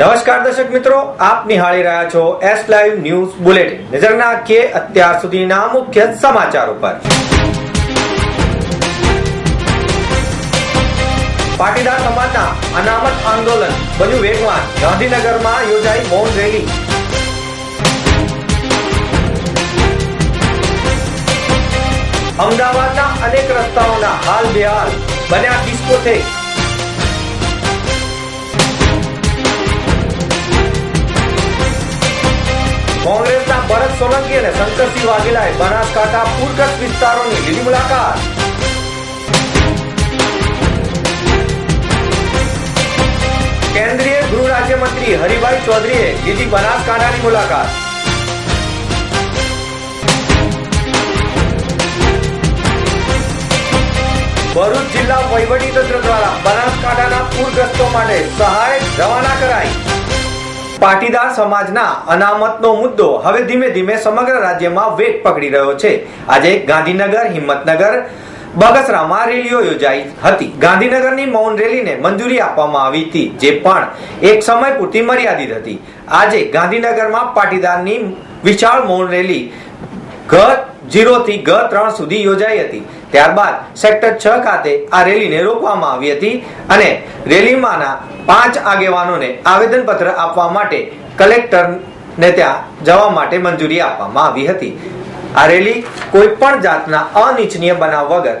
નમસ્કાર દર્શક મિત્રો, આપ નિહાળી રહ્યા છો એસ લાઈવ ન્યૂઝ બુલેટિન નજર નાખીએ અત્યાર સુધીના મુખ્ય સમાચારો પર. પાટીદાર સમાજના અનામત આંદોલન બન્યું વેગવાન. ગાંધીનગરમાં યોજાઈ મૌન રેલી. અમદાવાદના અનેક રસ્તાઓના હાલ બેહાલ બન્યા ડિસ્કોથેક સોલંકી અને શંકરસિંહ વાઘેલાએ બનાસકાંઠા પૂરગ્રસ્ત વિસ્તારોની લીધી મુલાકાત. કેન્દ્રીય ગૃહ રાજ્યમંત્રી હરિભાઈ ચૌધરીએ લીધી બનાસકાંઠાની મુલાકાત. ભરૂચ જિલ્લા વહીવટી તંત્ર દ્વારા બનાસકાંઠાના પૂરગ્રસ્તો માટે સહાય રવાના કરાઈ. પાટીદાર સમાજના અનામતનો મુદ્દો હવે ધીમે ધીમે સમગ્ર રાજ્યમાં વેગ પકડી રહ્યો છે. આજે ગાંધીનગર, હિંમતનગર, બગસરામાં રેલીઓ યોજાઈ હતી. ગાંધીનગરની મૌન રેલીને મંજૂરી આપવામાં આવી હતી, જે પણ એક સમય પૂરતી મર્યાદિત હતી. આજે ગાંધીનગરમાં પાટીદારની વિશાળ મૌન રેલી ગ જીરો થી ગ ત્રણ સુધી યોજાઈ હતી. ત્યારબાદ સેક્ટર છ ખાતે આ રેલીને રોકવામાં આવી હતી અને રેલીમાંના પાંચ આગેવાનોને આવેદનપત્ર આપવા માટે કલેક્ટરને ત્યાં જવા માટે મંજૂરી આપવામાં આવી હતી. આ રેલી કોઈ પણ જાતના અનિચ્છનીય બનાવ વગર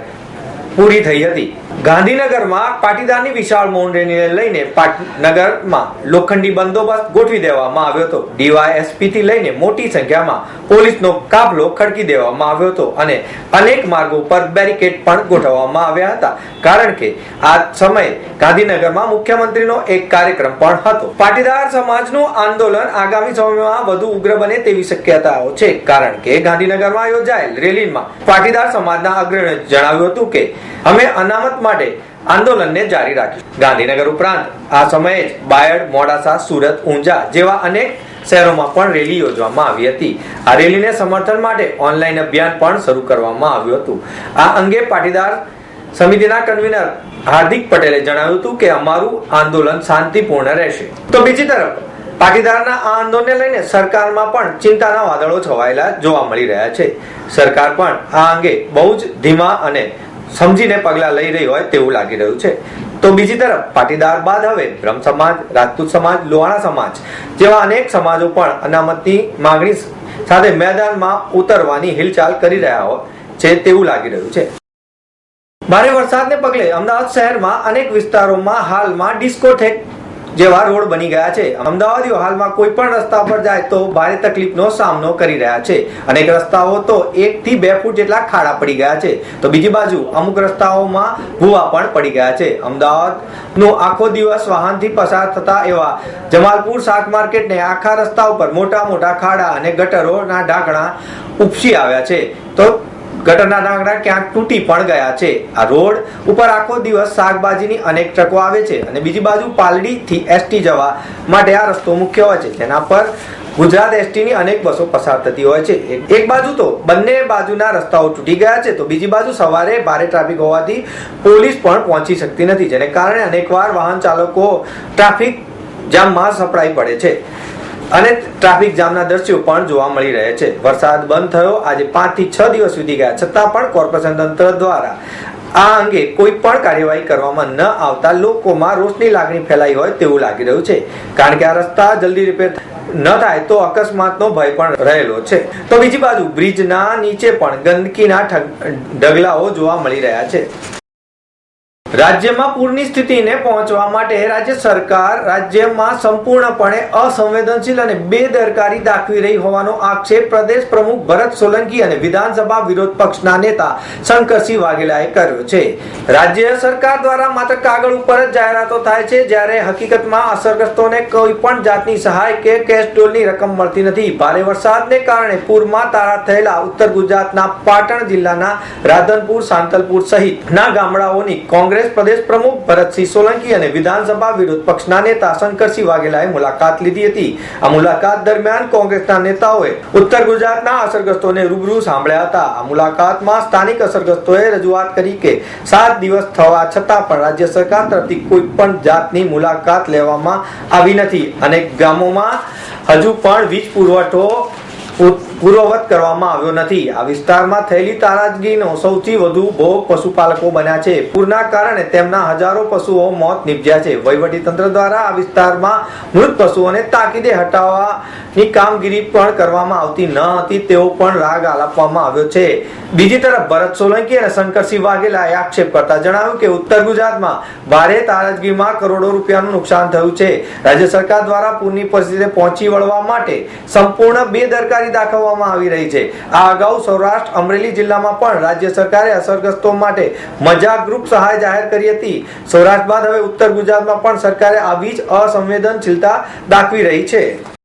પૂરી થઈ હતી. ગાંધીનગરમાં પાટીદારની વિશાળ મૌન લઈને પાટનગરમાં લોખંડી બંદોબસ્ત ગોઠવી દેવામાં આવ્યો હતો. ડીવાયએસપી થી લઈને મોટી સંખ્યામાં પોલીસનો કાફલો ખડકી દેવામાં આવ્યો હતો અને અનેક માર્ગો પર બેરિકેડ પણ ગોઠવવામાં આવ્યા હતા. કારણ કે આ સમયે ગાંધીનગરમાં મુખ્યમંત્રીનો એક કાર્યક્રમ પણ હતો. પાટીદાર સમાજનું આંદોલન આગામી સમયમાં વધુ ઉગ્ર બને તેવી શક્યતાઓ છે. કારણ કે ગાંધીનગરમાં યોજાયેલ રેલીમાં પાટીદાર સમાજના અગ્રણીએ જણાવ્યું હતું કે, અમે અનામત માટે આંદોલનને જારી રાખ્યું. ગાંધીનગર ઉપરાંત આ સમયે જ બાયડ, મોડાસા, સુરત, ઊંઝા જેવા અનેક શહેરોમાં પણ રેલી યોજવામાં આવી હતી. આ રેલીને સમર્થન માટે ઓનલાઈન અભિયાન પણ શરૂ કરવામાં આવ્યું હતું. આ અંગે પાટીદાર સમિતિના કન્વીનર હાર્દિક પટેલે જણાવ્યું હતું કે અમારું આંદોલન શાંતિપૂર્ણ રહેશે. તો બીજી તરફ, પાટીદારના આ આંદોલનને લઈને સરકારમાં પણ ચિંતાના વાદળો છવાયેલા જોવા મળી રહ્યા છે. સરકાર પણ આ અંગે બહુ જ ધીમા અને સમજીને પગલા લઈ રહી હોય તેવું લાગી રહ્યું છે. તો બીજી તરફ, પાટીદાર બાદ હવે બ્રહ્મ સમાજ, રાજપૂત સમાજ, લોહાણા સમાજ જેવા અનેક સમાજો પણ અનામતની માંગણી સાથે મેદાનમાં ઉતરવાની હિલચાલ કરી રહ્યા છે તેવું લાગી રહ્યું છે. ભારે વરસાદને પગલે અમદાવાદ શહેરમાં અનેક વિસ્તારોમાં હાલમાં ડિસ્કોથેક જેવા રોડ બની ગયા છે. અમદાવાદીઓ હાલમાં કોઈ પણ રસ્તા પર જાય તો ભારે તકલીફનો સામનો કરી રહ્યા છે. અનેક રસ્તાઓ તો એક થી બે ફૂટ જેટલા ખાડા પડી ગયા છે. તો બીજી બાજુ અમુક રસ્તાઓમાં ભૂવા પણ પડી ગયા છે. અમદાવાદનો આખો દિવસ વાહનથી પસાર થતા એવા જમાલપુર શાક માર્કેટને આખા રસ્તા ઉપર મોટા મોટા ખાડા અને ગટરોના ઢાંકણા ઉપસી આવ્યા છે. તો ગટરના ઢાંકણા ક્યાંક તૂટી પણ ગયા છે. આ રોડ ઉપર આખો દિવસ શાકભાજીની અનેક ટ્રકો આવે છે અને બીજી બાજુ પાલડી થી એસટી જવા માટે આ રસ્તો મુખ્ય હોય છે. જેના પર ગુજરાત એસટીની અનેક બસો પસાર થતી હોય છે. એક બાજુ તો બંને બાજુના રસ્તાઓ તૂટી ગયા છે તો બીજી બાજુ સવારે ભારે ટ્રાફિક હોવાથી પોલીસ પણ પહોંચી શકતી નથી, જેને કારણે અનેકવાર વાહન ચાલકો ટ્રાફિક જામમાં સપડાઈ પડે છે. અને ટ્રાફિક જામના દ્રશ્યો પણ જોવા મળી રહ્યા છે. વરસાદ બંધ થયો. આજે પાંચથી છ દિવસ સુધી ગયા. છતાં પણ કોર્પોરેશન તંત્ર દ્વારા આ અંગે કોઈ પણ કાર્યવાહી કરવામાં ન આવતા લોકોમાં રોષની લાગણી ફેલાઈ હોય તેવું લાગી રહ્યું છે. કારણ કે આ રસ્તા જલ્દી રિપેર ન થાય તો અકસ્માતનો ભય પણ રહેલો છે. તો બીજી બાજુ, બ્રિજના નીચે પણ ગંદકીના ઢગલાઓ જોવા મળી રહ્યા છે. રાજ્યમાં પૂરની સ્થિતિને પહોંચવા માટે રાજ્ય સરકાર રાજ્યમાં સંપૂર્ણપણે અસંવેદનશીલ અને બેદરકારી દાખવી રહી હોવાનો આક્ષેપ પ્રદેશ પ્રમુખ ભરત સોલંકી અને વિધાનસભા વિરોધ પક્ષના નેતા શંકરસિંહ વાઘેલાએ કર્યો છે. રાજ્ય સરકાર દ્વારા માત્ર કાગળ ઉપર જ જાહેરાતો થાય છે, જ્યારે હકીકતમાં અસરગ્રસ્તોને કોઈ પણ જાતની સહાય કે કેશ ડોલની રકમ મળતી નથી. ભારે વરસાદને કારણે પૂરમાં તારા થયેલા ઉત્તર ગુજરાતના પાટણ જિલ્લાના રાધનપુર, સાંતલપુર સહિતના ગામડાઓની કોંગ્રેસ કોંગ્રેસ પ્રદેશ પ્રમુખ ભરતસિંહ સોલંકી અને વિધાનસભા વિરોધ પક્ષના નેતા શંકરસિંહ વાઘેલાએ મુલાકાત લીધી હતી. આ મુલાકાત દરમિયાન કોંગ્રેસના નેતાઓએ ઉત્તર ગુજરાતના અસરગ્રસ્તોને રૂબરૂ સાંભળ્યા હતા. આ મુલાકાતમાં સ્થાનિક અસરગ્રસ્તોએ રજૂઆત કરી કે સાત દિવસ થવા છતાં પણ રાજ્ય સરકાર તરફથી કોઈ પણ જાતની મુલાકાત લેવામાં આવી નથી. અને ગામોમાં હજુ પણ વીજ પુરવઠો પૂર્વવત કરવામાં આવ્યો નથી. આ વિસ્તારમાં થયેલી તારાજગીનો સૌથી વધુ ભોગ પશુપાલકો બન્યા છે. પૂરના કારણે તેમના હજારો પશુઓ મોત નીપજ્યા છે. વહીવટી તંત્ર દ્વારા આ વિસ્તારમાં મૃત પશુઓને તાકીદે હટાવવાની કામગીરી પણ કરવામાં આવતી ન હતી. તેવો પણ રાગ આલાપવામાં આવ્યો છે. બીજી તરફ ભરત સોલંકી અને શંકરસિંહ વાઘેલાએ આક્ષેપ કરતા જણાવ્યું કે ઉત્તર ગુજરાતમાં ભારે તારાજગીમાં કરોડો રૂપિયાનું નુકસાન થયું છે. રાજ્ય સરકાર દ્વારા પૂરની પરિસ્થિતિને પહોંચી વળવા માટે સંપૂર્ણ બેદરકારી દાખવવામાં આવી રહી છે. આ અગાઉ સૌરાષ્ટ્ર, અમરેલી જિલ્લામાં પણ રાજ્ય સરકારે અસરગ્રસ્તો માટે મજા ગ્રુપ સહાય જાહેર કરી હતી. સૌરાષ્ટ્ર બાદ હવે ઉત્તર ગુજરાતમાં પણ સરકારે આવી જ અસંવેદનશીલતા દાખવી રહી છે.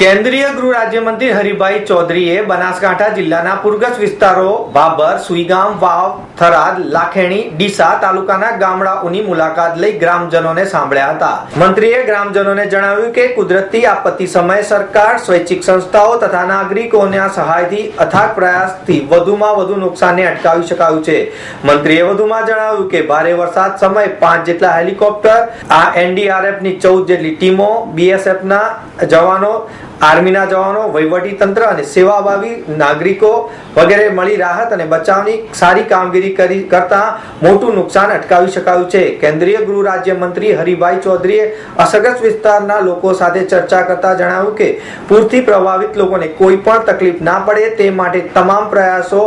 કેન્દ્રીય ગૃહ રાજ્યમંત્રી હરિભાઈ ચૌધરીએ બનાસકાંઠા જિલ્લાના પૂરગ્રસ્ત વિસ્તારો બાબર સુઈગામ, વાવ, થરાદ, લાખેણી, ડીસા તાલુકાના ગામડાઓની મુલાકાત લઈ ગ્રામજનોને સાંભળ્યા હતા. મંત્રીએ ગ્રામજનોને જણાવ્યું કે કુદરતી આપત્તિ સમયે સરકાર, સ્વૈચ્છિક સંસ્થાઓ તથા નાગરિકોના સહાયથી અથાગ પ્રયાસથી વધુમાં વધુ નુકસાનને અટકાવી શકાયું છે. મંત્રીએ વધુમાં જણાવ્યું કે ભારે વરસાદ સમયે પાંચ જેટલા હેલિકોપ્ટર, આ એનડીઆરએફની ચૌદ જેટલી ટીમો, બીએસએફના જવાનો આર્મીના જવાનો, વહીવટી તંત્ર અને સેવાભાવી નાગરિકો વગેરે મળી રાહત અને બચાવની સારી કામગીરી કરી, કરતા મોટું નુકસાન અટકાવી શકાયું છે. કેન્દ્રીય ગૃહ રાજ્ય મંત્રી હરિભાઈ ચૌધરીએ અસરગ્રસ્ત વિસ્તારના લોકો સાથે ચર્ચા કરતા જણાવ્યું કે, પૂરથી પ્રભાવિત લોકોને કોઈ પણ તકલીફ ના પડે તે માટે તમામ પ્રયાસો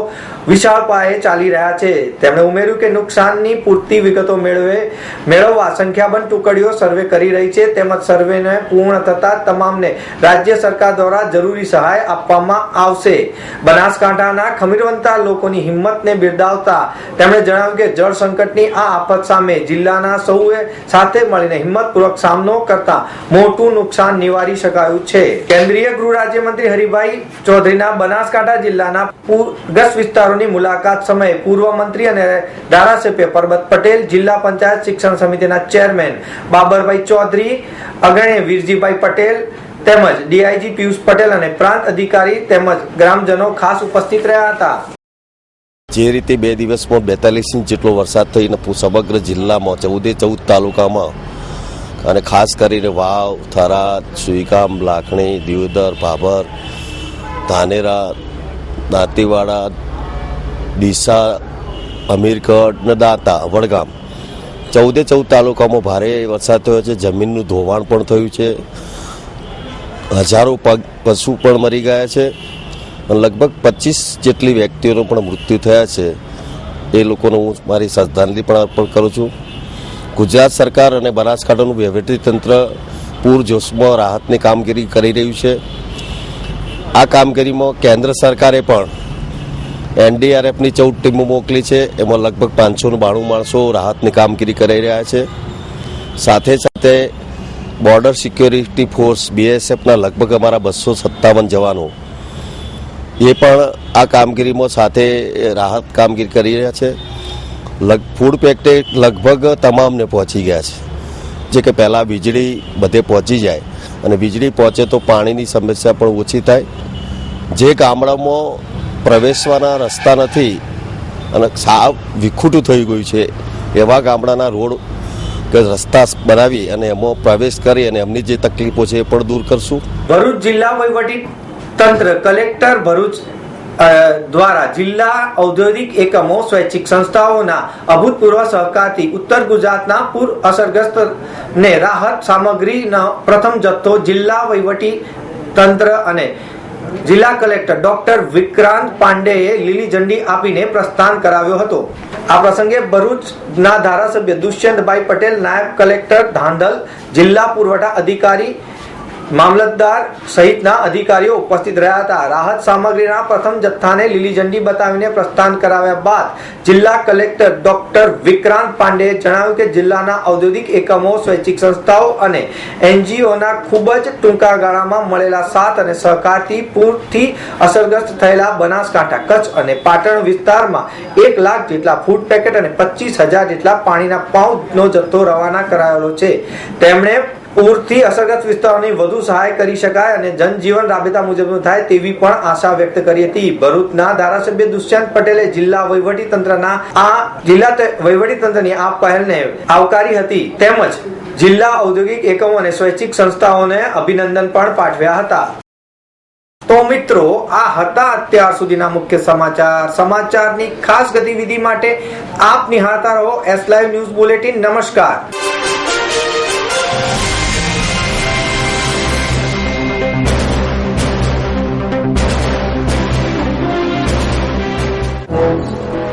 વિશાળ પાયે ચાલી રહ્યા છે. તેમણે ઉમેર્યું કે નુકસાનની પૂરતી વિગતો મેળવે, મેળવવા સંખ્યાબંધ ટુકડીઓ સર્વે કરી રહી છે. તેમજ સર્વેને પૂર્ણ થતા તમામને રાજ્ય સરકાર દ્વારા જરૂરી સહાય આપવામાં આવશે. બનાસકાંઠાના ખમીરવંતા લોકોની હિંમતને બિરદાવતા તેમણે જણાવ્યું કે જળ સંકટની આ આફત સામે જિલ્લાના સૌએ સાથે મળીને હિંમતપૂર્વક સામનો કરતા મોટું નુકસાન નિવારી શકાયું છે. કેન્દ્રીય ગૃહ રાજ્યમંત્રી હરિભાઈ ચૌધરીના બનાસકાંઠા જિલ્લાના પૂરગ્રસ્ત વિસ્તારોની મુલાકાત સમયે પૂર્વ મંત્રી અને ધારાસભ્ય પરબત પટેલ, જિલ્લા પંચાયત શિક્ષણ સમિતિના ચેરમેન બાબરભાઈ ચૌધરી, અગ્રણી વીરજીભાઈ પટેલ તેમજ ડીઆઈજી પિયુષ પટેલ અને પ્રાંત અધિકારી તેમજ ગ્રામજનો ખાસ ઉપસ્થિત રહ્યા હતા. જે રીતે બે દિવસમાં બેતાલીસ ઇંચ જેટલો વરસાદ થઈને સમગ્ર જિલ્લામાં ચૌદે ચૌદ તાલુકામાં અને ખાસ કરીને વાવ થરાદ સુઈગામ, લાખણી, દિયોદર, ભાભર, ધાનેરા, દાંતીવાડા ડીસા અમીરગઢ ને દાંતા, વડગામ. ચૌદે ચૌદ તાલુકામાં ભારે વરસાદ થયો છે. જમીનનું ધોવાણ પણ થયું છે. હજારો પગ, પશુ પણ મરી ગયા છે. લગભગ પચીસ જેટલી વ્યક્તિઓનું પણ મૃત્યુ થયા છે. એ લોકોને હું મારી શ્રદ્ધાંજલિ પણ અર્પણ કરું છું. ગુજરાત સરકાર અને બનાસકાંઠાનું વહીવટી તંત્ર પૂરજોશમાં રાહતની કામગીરી કરી રહ્યું છે. આ કામગીરીમાં કેન્દ્ર સરકારે પણ એનડીઆરએફની ચૌદ ટીમો મોકલી છે. એમાં લગભગ પાંચસો બાણું માણસો રાહતની કામગીરી કરી રહ્યા છે. સાથે સાથે બોર્ડર સિક્યોરિટી ફોર્સ બીએસએફના લગભગ અમારા બસો સત્તાવન જવાનો એ પણ આ કામગીરીમાં સાથે રાહત કામગીરી કરી રહ્યા છે. લગ, ફૂડ પેકેટ લગભગ તમામને પહોંચી ગયા છે. જે કે પહેલાં વીજળી બધે પહોંચી જાય અને વીજળી પહોંચે તો પાણીની સમસ્યા પણ ઓછી થાય. જે ગામડામાં પ્રવેશવાના રસ્તા નથી અને સાવ વિખૂટું થઈ ગયું છે. એવા ગામડાના રોડ કે રસ્તા બનાવી અને એમાં પ્રવેશ કરી અને એમની જે તકલીફો છે એ પણ દૂર કરશું. ભરૂચ જિલ્લા વહીવટી તંત્ર કલેક્ટર ભરૂચ દ્વારા જિલ્લા ઔદ્યોગિક એકમો, સ્વૈચ્છિક સંસ્થાઓના અભૂતપૂર્વ સહકારથી ઉત્તર ગુજરાતના પૂર અસરગ્રસ્ત ને રાહત સામગ્રીનો પ્રથમ જથ્થો જિલ્લા વહીવટી તંત્ર અને જિલ્લા કલેક્ટર ડોક્ટર વિક્રાંત પાંડેએ લીલી ઝંડી આપીને પ્રસ્થાન કરાવ્યો હતો. આ પ્રસંગે ભરૂચના ધારાસભ્ય દુષ્યંતભાઈ પટેલ, નાયબ કલેક્ટર ધાંધલ, જિલ્લા પુરવઠા અધિકારી મામલતદાર સહિતના અધિકારીઓ ઉપસ્થિત રહ્યા હતા. રાહત સામગ્રીના પ્રથમ જથ્થાને લીલી ઝંડી બતાવીને પ્રસ્થાન કરાવ્યા બાદ જિલ્લા કલેક્ટર ડોક્ટર વિક્રાંત પાંડેએ જણાવ્યું કે જિલ્લાના ઔદ્યોગિક એકમો, સ્વૈચ્છિક સંસ્થાઓ અને એનજીઓના ખૂબ જ ટૂંકા ગાળામાં મળેલા સાથ અને સહકારથી પૂરથી અસરગ્રસ્ત થયેલા બનાસકાંઠા કચ્છ અને પાટણ વિસ્તારમાં એક લાખ જેટલા ફૂડ પેકેટ અને પચીસ હજાર જેટલા પાણીના પાઉચનો જથ્થો રવાના કરાયેલો છે. તેમણે પૂરથી અસરગ્રસ્ત વિસ્તારોની વધુ સહાય કરી શકાય અને જનજીવન રાબેતા મુજબનું થાય તેવી પણ આશા વ્યક્ત કરી હતી. ભરૂચના ધારાસભ્ય દુષ્યંત પટેલે જિલ્લા વહીવટી તંત્રના આ જિલ્લા વહીવટી તંત્રની આ પહેલને આવકારી હતી. તેમજ જિલ્લા ઔદ્યોગિક એકમો અને સ્વૈચ્છિક સંસ્થાઓને અભિનંદન પણ પાઠવ્યા હતા. તો મિત્રો, આ હતા અત્યાર સુધીના મુખ્ય સમાચાર. સમાચારની ખાસ ગતિવિધિ માટે આપ નિહાળતા રહો એસ લાઈવ ન્યૂઝ બુલેટિન નમસ્કાર.